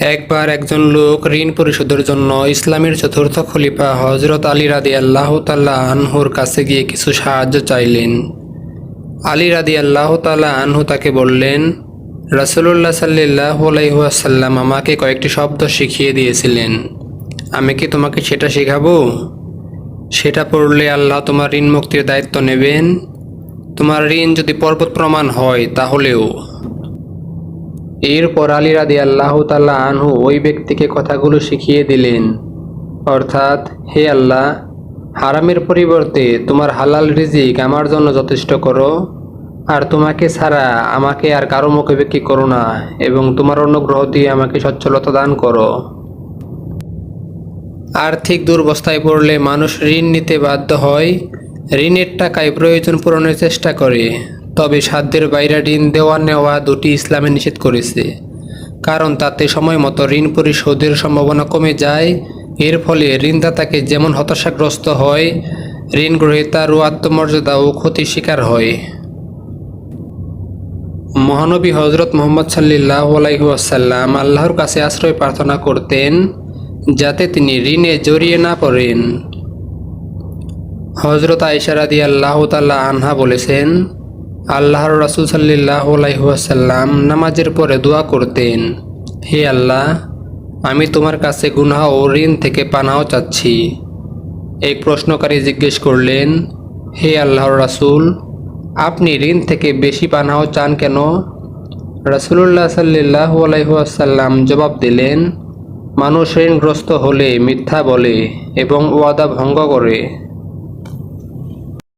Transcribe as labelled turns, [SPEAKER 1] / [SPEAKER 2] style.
[SPEAKER 1] একবার একজন লোক ঋণ পরিশোধের জন্য ইসলামের চতুর্থ খলিফা হজরত আলী রাদি আল্লাহ তাল্লাহ আনহুর কাছে গিয়ে কিছু সাহায্য চাইলেন। আলী রাদি আল্লাহ তাল্লাহ আনহু তাকে বললেন, রাসুলুল্লাহ সাল্লাহ আলাইসাল্লাম আমাকে কয়েকটি শব্দ শিখিয়ে দিয়েছিলেন। আমি কি তোমাকে সেটা শেখাবো? সেটা পড়লে আল্লাহ তোমার ঋণ মুক্তির দায়িত্ব নেবেন। তোমার ঋণ যদি পর্বত প্রমাণ হয় তাহলেও। এরপর আলী রাদি আল্লাহ তাল্লাহ আনহু ওই ব্যক্তিকে কথাগুলো শিখিয়ে দিলেন, অর্থাৎ, হে আল্লাহ, হারামের পরিবর্তে তোমার হালাল রিজিক আমার জন্য যথেষ্ট করো, আর তোমাকে ছাড়া আমাকে আর কারও মুখে বিক্রি করো না, এবং তোমার অনুগ্রহ দিয়ে আমাকে সচ্ছলতা দান করো। আর্থিক দুর্বস্থায় পড়লে মানুষ ঋণ নিতে বাধ্য হয়, ঋণের টাকায় প্রয়োজন পূরণের চেষ্টা করে। তবে সাধ্যের বাইরে ঋণ দেওয়া নেওয়া দুটি ইসলামে নিষেধ করেছে। কারণ তাতে সময় মতো ঋণ পরিশোধের সম্ভাবনা কমে যায়। এর ফলে ঋণদাতাকে যেমন হতাশাগ্রস্ত হয় ঋণ গ্রহীতারও ও ক্ষতির শিকার হয়। মহানবী হজরত মোহাম্মদ সাল্লাহ আলাইসাল্লাম আল্লাহর কাছে আশ্রয় প্রার্থনা করতেন, যাতে তিনি ঋণে জড়িয়ে না পড়েন। হজরত আইসারাদি আল্লাহ তাল্লাহ আনহা বলেছেন আল্লাহর রাসুল সাল্লাহ আলাইসাল্লাম নামাজের পরে দোয়া করতেন, হে আল্লাহ, আমি তোমার কাছে গুনাহ ও ঋণ থেকে পানাও চাচ্ছি। এই প্রশ্নকারী জিজ্ঞেস করলেন, হে আল্লাহর রাসুল, আপনি ঋণ থেকে বেশি পানাও চান কেন? রাসুলুল্লাহ সাল্লাহ আলাইসাল্লাম জবাব দিলেন, মানুষ ঋণগ্রস্ত হলে মিথ্যা বলে এবং ওয়াদা ভঙ্গ করে।